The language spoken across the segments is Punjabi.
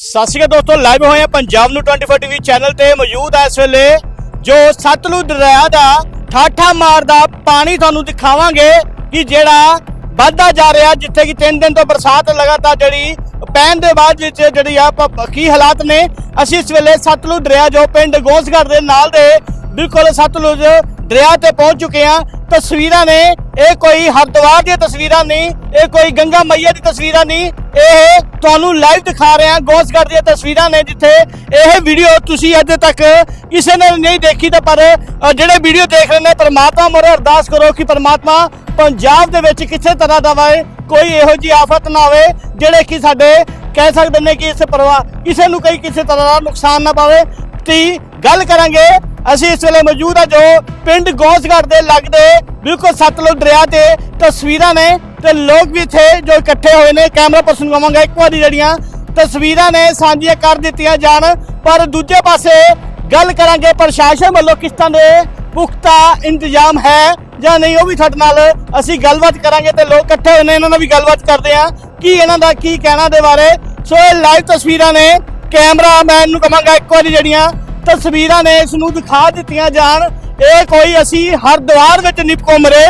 ਸਤਿ ਸ਼੍ਰੀ ਅਕਾਲ ਦੋਸਤੋ ਲਾਈਵ ਹੋਏ ਆ ਪੰਜਾਬ ਨੂੰ 24 ਟੀਵੀ ਚੈਨਲ ਤੇ ਮੌਜੂਦ ਆ ਇਸ ਵੇਲੇ, ਜੋ ਸਤਲੁਜ ਦਰਿਆ ਦਾ ਠਾਠਾ ਮਾਰਦਾ ਪਾਣੀ ਤੁਹਾਨੂੰ ਦਿਖਾਵਾਂਗੇ ਕਿ ਜਿਹੜਾ ਵੱਧਦਾ ਜਾ ਰਿਹਾ, ਜਿੱਥੇ ਕਿ 3 ਦਿਨ ਤੋਂ ਬਰਸਾਤ ਲਗਾਤਾਰ ਜਿਹੜੀ ਪੈਣ ਦੇ ਬਾਅਦ ਵਿੱਚ ਜਿਹੜੀ ਆ ਕੀ ਹਾਲਾਤ ਨੇ, ਅਸੀਂ ਇਸ ਵੇਲੇ ਸਤਲੁਜ ਦਰਿਆ ਜੋ ਪਿੰਡ ਗੋਸਗੜ੍ਹ ਦੇ ਨਾਲ ਦੇ, ਬਿਲਕੁਲ ਸਤਲੁਜ ਦਰਿਆ ਤੇ ਪਹੁੰਚ ਚੁੱਕੇ ਆ ਤਸਵੀਰਾਂ ਨੇ, ਇਹ ਕੋਈ ਹਰਿਦੁਆਰ ਦੀਆਂ ਤਸਵੀਰਾਂ ਨਹੀਂ, ਇਹ ਕੋਈ ਗੰਗਾ ਮਈਆ ਦੀ ਤਸਵੀਰਾਂ ਨਹੀਂ, ਇਹ ਤੁਹਾਨੂੰ ਲਾਈਵ ਦਿਖਾ ਰਹੇ ਹਾਂ, ਗੋਸਗੜ੍ਹ ਦੀਆਂ ਤਸਵੀਰਾਂ ਨੇ, ਜਿੱਥੇ ਇਹ ਵੀਡੀਓ ਤੁਸੀਂ ਅੱਜ ਤੱਕ ਕਿਸੇ ਨੇ ਨਹੀਂ ਦੇਖੀ ਤਾਂ ਪਰ ਜਿਹੜੇ ਵੀਡੀਓ ਦੇਖ ਰਹੇ ਨੇ, ਪਰਮਾਤਮਾ ਮੋਰੇ ਅਰਦਾਸ ਕਰੋ ਕਿ ਪਰਮਾਤਮਾ ਪੰਜਾਬ ਦੇ ਵਿੱਚ ਕਿਸੇ ਤਰ੍ਹਾਂ ਦਾ ਵਾਏ, ਕੋਈ ਇਹੋ ਜੀ ਆਫਤ ਨਾ ਆਵੇ, ਜਿਹੜੇ ਕਿ ਸਾਡੇ ਕਹਿ ਸਕਦੇ ਨੇ ਕਿ ਇਸ ਪਰਵਾ ਕਿਸੇ ਨੂੰ ਕੋਈ ਕਿਸੇ ਤਰ੍ਹਾਂ ਦਾ ਨੁਕਸਾਨ ਨਾ ਪਾਵੇ। ਤੇ ਗੱਲ ਕਰਾਂਗੇ ਅਸੀਂ ਇਸ ਵੇਲੇ ਮੌਜੂਦ ਆ ਜੋ ਪਿੰਡ ਗੋਸਗੜ੍ਹ ਦੇ ਲੱਗਦੇ ਬਿਲਕੁਲ ਸਤਲੁਜ ਦਰਿਆ ਤੇ ਤਸਵੀਰਾਂ ਨੇ ਤੇ ਲੋਕ ਵੀ ਇੱਥੇ ਜੋ ਇਕੱਠੇ ਹੋਏ ਨੇ, ਕੈਮਰਾ ਪਰਸਨ ਕਵਾਂਗਾ ਇੱਕ ਵਾਰੀ ਜਿਹੜੀਆਂ ਤਸਵੀਰਾਂ ਨੇ ਸਾਂਝੀਆਂ ਕਰ ਦਿੱਤੀਆਂ ਜਾਣ, ਪਰ ਦੂਜੇ ਪਾਸੇ ਗੱਲ ਕਰਾਂਗੇ ਪ੍ਰਸ਼ਾਸਨ ਵੱਲੋਂ ਕਿਸ ਤਰ੍ਹਾਂ ਦੇ ਪੁਖਤਾ ਇੰਤਜ਼ਾਮ ਹੈ ਜਾਂ ਨਹੀਂ, ਉਹ ਵੀ ਸਾਡੇ ਨਾਲ ਅਸੀਂ ਗੱਲਬਾਤ ਕਰਾਂਗੇ ਤੇ ਲੋਕ ਇਕੱਠੇ ਹੋਏ ਨੇ, ਇਹਨਾਂ ਨਾਲ ਵੀ ਗੱਲਬਾਤ ਕਰਦੇ ਆ ਕੀ ਇਹਨਾਂ ਦਾ ਕੀ ਕਹਿਣਾ ਦੇ ਬਾਰੇ। ਸੋ ਇਹ ਲਾਈਵ ਤਸਵੀਰਾਂ ਨੇ, ਕੈਮਰਾਮੈਨ ਨੂੰ ਕਹਾਂਗਾ ਇੱਕ ਵਾਰੀ ਜਿਹੜੀਆਂ ਤਸਵੀਰਾਂ ਨੇ ਇਸ ਨੂੰ ਦਿਖਾ ਦਿੱਤੀਆਂ ਜਾਣ। ਇਹ ਕੋਈ ਅਸੀਂ ਹਰਿਦੁਆਰ ਵਿੱਚ ਨਹੀਂ ਘੁੰਮਰੇ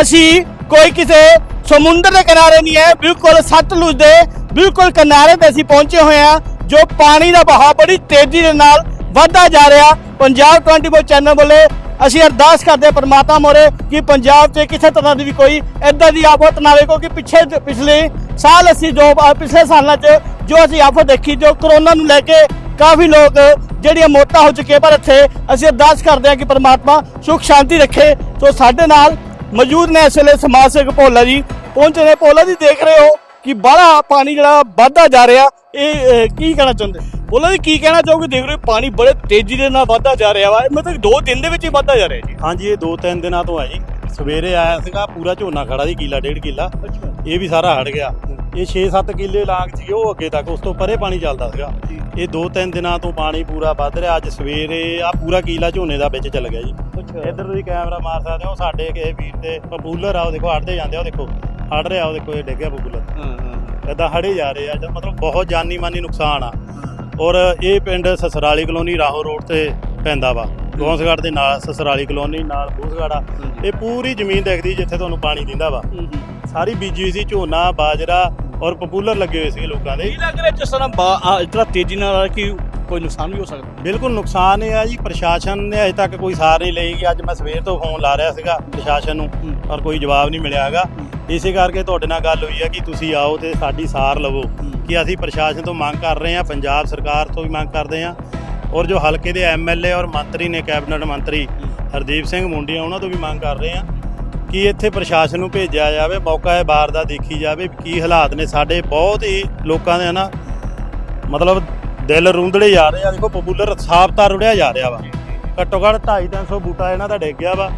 ਅਸੀਂ ਕੋਈ ਕਿਸੇ ਸਮੁੰਦਰ ਦੇ ਕਿਨਾਰੇ ਨਹੀਂ ਹੈ। ਬਿਲਕੁਲ ਸਤਲੁਜ ਦੇ, ਬਿਲਕੁਲ ਕਿਨਾਰੇ ਤੇ ਅਸੀਂ ਪਹੁੰਚੇ ਹੋਏ ਹਾਂ, ਜੋ ਪਾਣੀ ਦਾ ਵਹਾਅ ਬੜੀ ਤੇਜ਼ੀ ਦੇ ਨਾਲ ਵਧਦਾ ਜਾ ਰਿਹਾ। ਪੰਜਾਬ 24 ਚੈਨਲ ਵੱਲੋਂ ਅਸੀਂ ਅਰਦਾਸ ਕਰਦੇ ਪਰਮਾਤਮਾ ਮੋਰੇ ਕਿ ਪੰਜਾਬ 'ਚ ਕਿਸੇ ਤਰ੍ਹਾਂ ਦੀ ਵੀ ਕੋਈ ਐਦਾਂ ਦੀ ਆਫਤ ਨਾ ਆਵੇ, ਕਿਉਂਕਿ ਪਿੱਛੇ ਪਿਛਲੇ ਸਾਲ ਅਸੀਂ ਜੋ ਪਿਛਲੇ ਸਾਲਾਂ 'ਚ ਜੋ ਅਸੀਂ ਆਫਤ ਦੇਖੀ, ਜੋ ਕਰੋਨਾ ਨੂੰ ਲੈ ਕੇ ਕਾਫੀ ਲੋਕ ਜਿਹੜੀਆਂ ਮੌਤਾਂ ਹੋ ਚੁੱਕੀਆਂ ਪਰ ਇੱਥੇ ਅਸੀਂ ਅਰਦਾਸ ਕਰਦੇ ਹਾਂ ਕਿ ਪ੍ਰਮਾਤਮਾ ਸੁਖ ਸ਼ਾਂਤੀ ਰੱਖੇ। ਸੋ ਸਾਡੇ ਨਾਲ ਮੌਜੂਦ ਨੇ ਇਸ ਵੇਲੇ ਸਮਾਜ ਸੇਵਕ ਭੋਲਾ ਜੀ। ਪਹੁੰਚੇ ਨੇ। ਭੋਲਾ ਜੀ ਦੇਖ ਰਹੇ ਹੋ ਕਿ ਬੜਾ ਪਾਣੀ ਜਿਹੜਾ ਵੱਧਦਾ ਜਾ ਰਿਹਾ। ਇਹ ਕੀ ਕਹਿਣਾ ਚਾਹੁੰਦੇ? ਭੋਲਾ ਜੀ ਕੀ ਕਹਿਣਾ ਚਾਹੋਗੇ? ਦੇਖ ਰਹੇ ਹੋ ਪਾਣੀ ਬੜੇ ਤੇਜ਼ੀ ਦੇ ਨਾਲ ਵੱਧਦਾ ਜਾ ਰਿਹਾ ਵਾ। ਮਤਲਬ ਦੋ ਦਿਨ ਦੇ ਵਿੱਚ ਹੀ ਵੱਧਦਾ ਜਾ ਰਿਹਾ ਜੀ। ਹਾਂਜੀ ਇਹ ਦੋ ਤਿੰਨ ਦਿਨਾਂ ਤੋਂ ਹੈ ਜੀ। ਸਵੇਰੇ ਆਇਆ ਸੀਗਾ ਪੂਰਾ ਝੋਨਾ ਖੜਾ ਸੀ ਕਿੱਲਾ ਡੇਢ ਕਿੱਲਾ। ਇਹ ਵੀ ਸਾਰਾ ਹਟ ਗਿਆ। ਇਹ 6-7 ਕਿੱਲੇ ਲਾਂਗ ਸੀ ਉਹ ਅੱਗੇ ਤੱਕ ਉਸ ਤੋਂ ਪਰੇ ਪਾਣੀ ਚੱਲਦਾ ਸੀਗਾ। ਇਹ ਦੋ ਤਿੰਨ ਦਿਨਾਂ ਤੋਂ ਪਾਣੀ ਪੂਰਾ ਵੱਧ ਰਿਹਾ ਅੱਜ ਸਵੇਰੇ ਆ ਪੂਰਾ ਕਿੱਲਾ ਝੋਨੇ ਦਾ ਵਿੱਚ ਚੱਲ ਗਿਆ ਜੀ। ਇੱਧਰ ਤੁਸੀਂ ਕੈਮਰਾ ਮਾਰ ਸਕਦੇ ਹੋ ਸਾਡੇ ਕਿਸੇ ਵੀਰ ਤੇ ਪਪੂਲਰ ਆ ਉਹ ਦੇਖੋ ਹਟਦੇ ਜਾਂਦੇ ਆ ਉਹ ਦੇਖੋ ਹਟ ਰਿਹਾ ਉਹ ਦੇਖੋ ਇਹ ਡਿੱਗਿਆ ਪਪੂਲਰ। ਹਾਂ ਹਾਂ ਇਦਾਂ ਹੜੇ ਜਾ ਰਹੇ ਆ ਜਦ ਮਤਲਬ ਬਹੁਤ ਜਾਨੀ ਮਾਨੀ ਨੁਕਸਾਨ ਆ। ਔਰ ਇਹ ਪਿੰਡ ਸਸਰਾਲੀ ਕਲੋਨੀ ਰਾਹੋ ਰੋਡ ਤੇ ਪੈਂਦਾ ਵਾ ਗੌਂਸਗੜ੍ਹ ਦੇ ਨਾਲ ਸਸਰਾਲੀ ਕਲੋਨੀ ਨਾਲ ਬੂਸਗੜਾ ਇਹ ਪੂਰੀ ਜ਼ਮੀਨ ਦਿਖਦੀ ਜਿੱਥੇ ਤੁਹਾਨੂੰ ਪਾਣੀ ਦਿੰਦਾ ਵਾ। ਸਾਰੀ ਬੀਜੀ ਸੀ ਝੋਨਾ ਬਾਜਰਾ ਔਰ ਪਪੂਲਰ ਲੱਗੇ ਹੋਏ ਸੀ ਲੋਕਾਂ ਦੇ। ਕੀ ਲੱਗ ਰਿਹਾ ਜਿਸ ਤਰ੍ਹਾਂ ਬਾ- ਆ, ਇਸ ਤਰ੍ਹਾਂ ਤੇਜ਼ੀ ਨਾਲ ਕਿ ਕੋਈ ਨੁਕਸਾਨ ਵੀ ਹੋ ਸਕਦਾ? ਬਿਲਕੁਲ ਨੁਕਸਾਨ ਇਹ ਆ ਜੀ ਪ੍ਰਸ਼ਾਸਨ ਨੇ ਅਜੇ ਤੱਕ ਕੋਈ ਸਾਰ ਨਹੀਂ ਲਈ ਕਿ ਅੱਜ ਮੈਂ ਸਵੇਰ ਤੋਂ ਫੋਨ ਲਾ ਰਿਹਾ ਸੀਗਾ ਪ੍ਰਸ਼ਾਸਨ ਨੂੰ ਹੂੰ। ਪਰ ਕੋਈ ਜਵਾਬ ਨਹੀਂ ਮਿਲਿਆ ਹੈਗਾ। ਇਸੇ ਕਰਕੇ ਤੁਹਾਡੇ ਨਾਲ ਗੱਲ ਹੋਈ ਹੈ ਕਿ ਤੁਸੀਂ ਆਓ ਤੇ ਸਾਡੀ ਸਾਰ ਲਵੋ ਕਿ ਅਸੀਂ ਪ੍ਰਸ਼ਾਸਨ ਤੋਂ ਮੰਗ ਕਰ ਰਹੇ ਹਾਂ ਪੰਜਾਬ ਸਰਕਾਰ ਤੋਂ ਵੀ ਮੰਗ ਕਰਦੇ ਹਾਂ। ਔਰ ਜੋ ਹਲਕੇ ਦੇ ਐਮਐਲਏ ਔਰ ਮੰਤਰੀ ਨੇ ਕੈਬਨਿਟ ਮੰਤਰੀ ਹਰਦੀਪ ਸਿੰਘ ਮੁੰਡੀਆਂ ਉਹਨਾਂ ਤੋਂ ਵੀ ਮੰਗ ਕਰ ਰਹੇ ਹਾਂ ਕਿ ਇੱਥੇ ਪ੍ਰਸ਼ਾਸਨ ਨੂੰ ਭੇਜਿਆ ਜਾਵੇ ਮੌਕਾ ਹੈ ਬਾਰ ਦਾ ਦੇਖੀ ਜਾਵੇ ਕੀ ਹਾਲਾਤ ਨੇ ਸਾਡੇ। ਬਹੁਤ ਹੀ ਲੋਕਾਂ ਦੇ ਨਾ ਮਤਲਬ ਦਿਲ ਰੁੰਦੜੇ ਜਾ ਰਹੇ ਆ। ਦੇਖੋ ਪਪੂਲਰ ਸਾਫ਼ ਤਾਂ ਰੁੜਿਆ ਜਾ ਰਿਹਾ ਵਾ। ਘੱਟੋ ਘੱਟ 2.5 300 ਬੂਟਾ ਇਹਨਾਂ ਦਾ ਡਿੱਗ ਗਿਆ ਵਾ।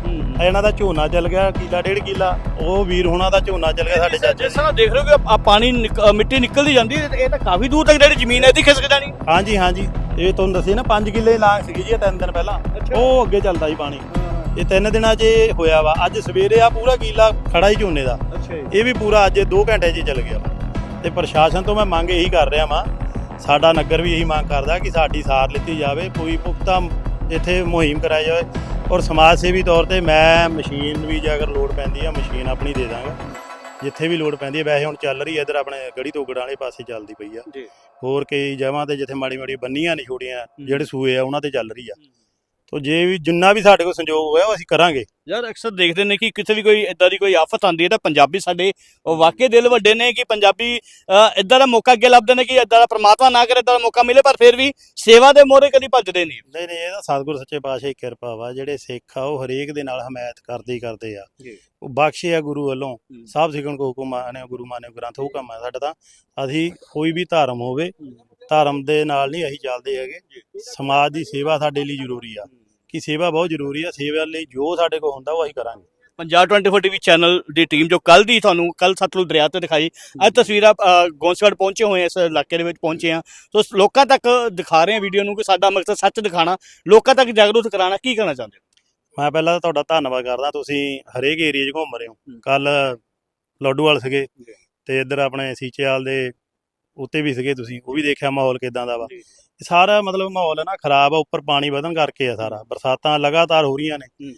ਇਹਨਾਂ ਦਾ ਝੋਨਾ ਚੱਲ ਗਿਆ ਕਿੱਲਾ ਡੇਢ ਕਿੱਲਾ। ਉਹ ਵੀਰ ਹੋਣਾ ਦਾ ਝੋਨਾ ਚੱਲ ਗਿਆ ਸਾਡੇ ਚਾਚੇ ਜਿਸ ਤਰ੍ਹਾਂ ਦੇਖ ਰਹੇ ਹੋ ਕਿ ਆ ਪਾਣੀ ਮਿੱਟੀ ਨਿਕਲਦੀ ਜਾਂਦੀ ਇਹ ਤਾਂ ਕਾਫੀ ਦੂਰ ਤੱਕ ਜਿਹੜੀ ਜ਼ਮੀਨ ਹੈ ਇਹਦੀ ਖਿਸਕ ਜਾਣੀ। ਹਾਂਜੀ ਹਾਂਜੀ। ਇਹ ਤੁਹਾਨੂੰ ਦੱਸੀ ਨਾ 5 ਕਿੱਲੇ ਲਾਂਗ ਸੀਗੀ ਜੀ ਤਿੰਨ ਦਿਨ ਪਹਿਲਾਂ। ਉਹ ਅੱਗੇ ਚੱਲਦਾ ਸੀ ਪਾਣੀ। ਇਹ ਤਿੰਨ ਦਿਨਾਂ 'ਚ ਇਹ ਹੋਇਆ ਵਾ। ਅੱਜ ਸਵੇਰੇ ਆ ਪੂਰਾ ਕਿੱਲਾ ਖੜਾ ਹੀ ਝੋਨੇ ਦਾ। ਅੱਛਾ ਜੀ। ਇਹ ਵੀ ਪੂਰਾ ਅੱਜ 2 ਘੰਟੇ 'ਚ ਹੀ ਚੱਲ ਗਿਆ। ਤੇ ਪ੍ਰਸ਼ਾਸਨ ਤੋਂ ਮੈਂ ਮੰਗ ਇਹੀ ਕਰ ਰਿਹਾ ਵਾਂ। ਸਾਡਾ ਨਗਰ ਵੀ ਇਹੀ ਮੰਗ ਕਰਦਾ ਕਿ ਸਾਡੀ ਸਾਰ ਲਿੱਤੀ ਜਾਵੇ ਕੋਈ ਪੁਖਤਾ ਇੱਥੇ ਮੁਹਿੰਮ ਕਰਾਈ ਜਾਵੇ। ਔਰ ਸਮਾਜ ਸੇਵੀ ਤੌਰ ਤੇ ਮੈਂ ਮਸ਼ੀਨ ਵੀ ਜੇ ਅਗਰ ਲੋਡ ਪੈਂਦੀ ਆ ਮਸ਼ੀਨ ਆਪਣੀ ਦੇ ਦਾਂਗਾ। ਜਿੱਥੇ ਵੀ ਲੋਡ ਪੈਂਦੀ ਹੈ ਵੈਸੇ ਹੁਣ ਚੱਲ ਰਹੀ ਹੈ ਇਧਰ ਆਪਣੇ ਗੜੀ ਤੋਂ ਵਾਲੇ ਪਾਸੇ ਚੱਲਦੀ ਪਈ ਆ। ਜੀ। ਹੋਰ ਕਈ ਜਗ੍ਹਾ ਤੇ ਜਿੱਥੇ ਮਾੜੀ ਮਾੜੀ ਬੰਨੀਆਂ ਨਹੀਂ ਛੋੜੀਆਂ ਜਿਹੜੇ ਸੂਏ ਆ ਉਹਨਾਂ ਤੇ ਚੱਲ ਰਹੀ ਆ। ਤੋ ਜੇ ਵੀ ਜਿੰਨਾ ਵੀ ਸਾਡੇ ਕੋਲ ਸੰਯੋਗ ਹੋਇਆ ਉਹ ਅਸੀਂ ਕਰਾਂਗੇ। ਯਾਰ ਅਕਸਰ ਦੇਖਦੇ ਨੇ ਕਿ ਕਿਤੇ ਵੀ ਕੋਈ ਇਦਾਂ ਦੀ ਕੋਈ ਆਫਤ ਆਉਂਦੀ ਹੈ ਤਾਂ ਪੰਜਾਬੀ ਸਾਡੇ ਉਹ ਵਾਕਈ ਦਿਲ ਵੱਡੇ ਨੇ ਕਿ ਪੰਜਾਬੀ ਇਦਾਂ ਦਾ ਮੌਕਾ ਅੱਗੇ ਲੱਭਦੇ ਨੇ ਕਿ ਇਦਾਂ ਦਾ ਪ੍ਰਮਾਤਮਾ ਨਾ ਕਰੇ ਇਦਾਂ ਦਾ ਮੌਕਾ ਮਿਲੇ ਪਰ ਫਿਰ ਵੀ ਸੇਵਾ ਦੇ ਮੋਹਰੇ ਕਦੀ ਭੱਜਦੇ ਨਹੀਂ। ਨਹੀਂ ਨਹੀਂ ਇਹ ਤਾਂ ਸਤਿਗੁਰ ਸੱਚੇ ਪਾਤਸ਼ਾਹ ਦੀ ਕਿਰਪਾ ਵਾ ਜਿਹੜੇ ਸਿੱਖ ਆ ਉਹ ਹਰੇਕ ਦੇ ਨਾਲ ਹਮਾਇਤ ਕਰਦੇ ਹੀ ਕਰਦੇ ਆ। ਉਹ ਬਖਸ਼ੇ ਆ ਗੁਰੂ ਵੱਲੋਂ ਸਾਬ ਸਿੱਖਣ ਕੋ ਹੁਕਮ ਆਨੇ ਗੁਰੂ ਮਾਨੇ ਗ੍ਰੰਥ ਹੁਕਮ ਆ ਸਾਡਾ ਤਾਂ। ਅਸੀਂ ਕੋਈ ਵੀ ਧਰਮ ਹੋਵੇ ਧਰਮ ਦੇ ਨਾਲ ਨਹੀਂ ਅਸੀਂ ਚੱਲਦੇ ਹੈਗੇ। ਸਮਾਜ ਦੀ ਸੇਵਾ ਸਾਡੇ ਲਈ ਜ਼ਰੂਰੀ ਆ। ਕਿ ਸੇਵਾ ਬਹੁਤ ਜ਼ਰੂਰੀ ਆ ਸੇਵਾ ਲਈ ਜੋ ਸਾਡੇ ਕੋਲ ਹੁੰਦਾ ਉਹ ਅਸੀਂ ਕਰਾਂਗੇ। ਪੰਜਾਬ 24 ਟੀਵੀ ਚੈਨਲ ਦੀ ਟੀਮ ਜੋ ਕੱਲ ਦੀ ਤੁਹਾਨੂੰ ਕੱਲ ਸਤਲੁਜ ਦਰਿਆ ਤੇ ਦਿਖਾਈ ਅੱਜ ਤਸਵੀਰਾਂ ਅ, ਗੋਂਸਗੜ੍ਹ ਪਹੁੰਚੇ ਹੋਏ ਇਸ ਇਲਾਕੇ ਦੇ ਵਿੱਚ ਪਹੁੰਚੇ ਆ। ਸੋ ਲੋਕਾਂ ਤੱਕ ਦਿਖਾ ਰਹੇ ਆ ਵੀਡੀਓ ਨੂੰ ਕਿ ਸਾਡਾ ਮਕਸਦ ਸੱਚ ਦਿਖਾਣਾ ਲੋਕਾਂ ਤੱਕ ਜਾਗਰੂਕ ਕਰਾਉਣਾ ਕੀ ਕਰਨਾ ਚਾਹੁੰਦੇ ਹੋ? ਮੈਂ ਪਹਿਲਾਂ ਤਾਂ ਤੁਹਾਡਾ ਧੰਨਵਾਦ ਕਰਦਾ ਤੁਸੀਂ ਹਰੇਕ ਏਰੀਆ 'ਚ ਘੁੰਮ ਰਹੇ ਹੋ। ਹੂੰ। ਕੱਲ ਲੋਡੂਵਾਲ ਸੀਗੇ। ਤੇ ਇੱਧਰ ਆਪਣੇ ਸੀਚੇਵਾਲ ਦੇ ਉੱਤੇ ਵੀ ਸੀਗੇ ਤੁਸੀਂ ਉਹ ਵੀ ਦੇਖਿਆ ਮਾਹੌਲ ਕਿਦਾਂ ਦਾ ਵਾ। ਸਾਰਾ ਮਤਲਬ ਮਾਹੌਲ ਹੈ ਨਾ ਖਰਾਬ ਆ ਉੱਪਰ ਪਾਣੀ ਵਧਣ ਕਰਕੇ ਆ ਸਾਰਾ ਬਰਸਾਤਾਂ ਲਗਾਤਾਰ ਹੋ ਰਹੀਆਂ ਨੇ।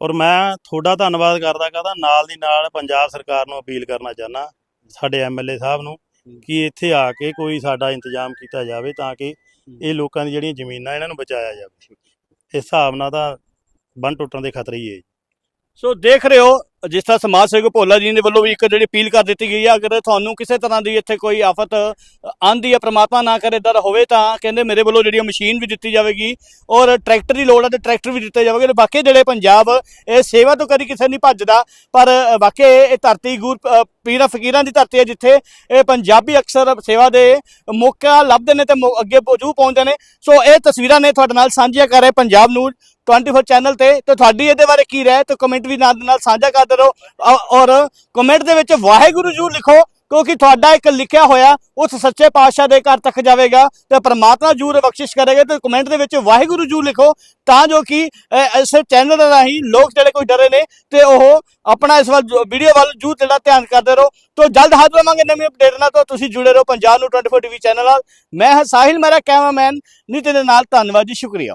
ਔਰ ਮੈਂ ਤੁਹਾਡਾ ਧੰਨਵਾਦ ਕਰਦਾ ਕਹਦਾ ਨਾਲ ਦੀ ਨਾਲ ਪੰਜਾਬ ਸਰਕਾਰ ਨੂੰ ਅਪੀਲ ਕਰਨਾ ਚਾਹਨਾ ਸਾਡੇ ਐਮਐਲਏ ਸਾਹਿਬ ਨੂੰ ਕਿ ਇੱਥੇ ਆ ਕੇ ਕੋਈ ਸਾਡਾ ਇੰਤਜ਼ਾਮ ਕੀਤਾ ਜਾਵੇ ਤਾਂ ਕਿ ਇਹ ਲੋਕਾਂ ਦੀ ਜਿਹੜੀਆਂ ਜ਼ਮੀਨਾਂ ਇਹਨਾਂ ਨੂੰ ਬਚਾਇਆ ਜਾਵੇ। ਇਸ ਹਿਸਾਬ ਨਾਲ ਤਾਂ ਬੰਨ ਟੁੱਟਣ ਦੇ ਖਤਰੇ ਹੀ ਹੈ ਸੋ ਦੇਖ ਰਹੇ ਹੋ ਜਿਸ ਤਰ੍ਹਾਂ ਸਮਾਜ ਸੇਵਕ ਭੋਲਾ ਜੀ ਦੇ ਵੱਲੋਂ ਵੀ ਇੱਕ ਜਿਹੜੀ ਅਪੀਲ ਕਰ ਦਿੱਤੀ ਗਈ ਹੈ ਅਗਰ ਤੁਹਾਨੂੰ ਕਿਸੇ ਤਰ੍ਹਾਂ ਦੀ ਇੱਥੇ ਕੋਈ ਆਫਤ ਆਂਦੀ ਹੈ ਪ੍ਰਮਾਤਮਾ ਨਾ ਕਰੇ ਇਦਾਂ ਹੋਵੇ ਤਾਂ ਕਹਿੰਦੇ ਮੇਰੇ ਵੱਲੋਂ ਜਿਹੜੀ ਮਸ਼ੀਨ ਵੀ ਦਿੱਤੀ ਜਾਵੇਗੀ ਔਰ ਟਰੈਕਟਰ ਦੀ ਲੋੜ ਹੈ ਤੇ ਟਰੈਕਟਰ ਵੀ ਦਿੱਤੇ ਜਾਵੇਗੇ ਬਾਕੀ ਜਿਹੜੇ ਪੰਜਾਬ ਇਹ ਸੇਵਾ ਤੋਂ ਕਦੀ ਕਿਸੇ ਨਹੀਂ ਭੱਜਦਾ ਪਰ ਅ, ਬਾਕੀ ਇਹ ਧਰਤੀ ਗੁਰ ਪੀਰਾਂ ਫਕੀਰਾਂ ਦੀ ਧਰਤੀ ਹੈ ਜਿੱਥੇ ਇਹ ਪੰਜਾਬੀ ਅਕਸਰ ਸੇਵਾ ਦੇ ਮੌਕਾ ਲੱਭਦੇ ਨੇ ਤੇ ਮੌ- ਅੱਗੇ ਵਜੂ ਪਹੁੰਚਦੇ ਨੇ। ਸੋ ਇਹ ਤਸਵੀਰਾਂ ਨੇ ਤੁਹਾਡੇ ਨਾਲ ਸਾਂਝੀਆਂ ਕਰ ਰਹੇ ਪੰਜਾਬ ਨੂੰ 24 ਚੈਨਲ ਤੇ ਤੇ ਤੁਹਾਡੀ ਇਹਦੇ ਬਾਰੇ ਕੀ ਰਾਏ ਤੇ ਕਮੈਂਟ ਵੀ ਨਾਲ ਦੀ ਨਾਲ ਸਾਂਝਾ ਕਰਦੇ ਰਹੋ ਔਰ ਕਮੈਂਟ ਦੇ ਵਿੱਚ ਵਾਹਿਗੁਰੂ ਜੂ ਲਿਖੋ, ਕਿਉਂਕਿ ਤੁਹਾਡਾ ਇੱਕ ਲਿਖਿਆ ਹੋਇਆ ਉਸ ਸੱਚੇ ਪਾਤਸ਼ਾਹ ਦੇ ਘਰ ਤੱਕ ਜਾਵੇਗਾ ਤੇ ਪ੍ਰਮਾਤਮਾ ਜੂਰ ਬਖਸ਼ਿਸ਼ ਕਰੇਗਾ। ਤੇ ਕਮੈਂਟ ਦੇ ਵਿੱਚ ਵਾਹਿਗੁਰੂ ਜੂ ਲਿਖੋ, ਤਾਂ ਜੋ ਕਿ ਇਸ ਚੈਨਲ ਰਾਹੀਂ ਲੋਕ ਜਿਹੜੇ ਕੋਈ ਡਰੇ ਨੇ, ਤੇ ਉਹ ਆਪਣਾ ਇਸ ਵੱਲ ਵੀਡੀਓ ਵੱਲ ਜੂ ਜਿਹੜਾ ਧਿਆਨ ਕਰਦੇ ਰਹੋ। ਤੋਂ ਜਲਦ ਹਾਜ਼ਰ ਹੋਵਾਂਗੇ ਨਵੀਂ ਅਪਡੇਟ ਨਾਲ, ਤੋਂ ਤੁਸੀਂ ਜੁੜੇ ਰਹੋ ਪੰਜਾਬ ਨੂੰ 24 ਟੀਵੀ ਚੈਨਲ ਨਾਲ। ਮੈਂ ਹਾਂ ਸਾਹਿਲ, ਮੇਰਾ ਕੈਮਰਾਮੈਨ ਨਿਤਿਨ ਦੇ ਨਾਲ, ਧੰਨਵਾਦ ਜੀ, ਸ਼ੁਕਰੀਆ।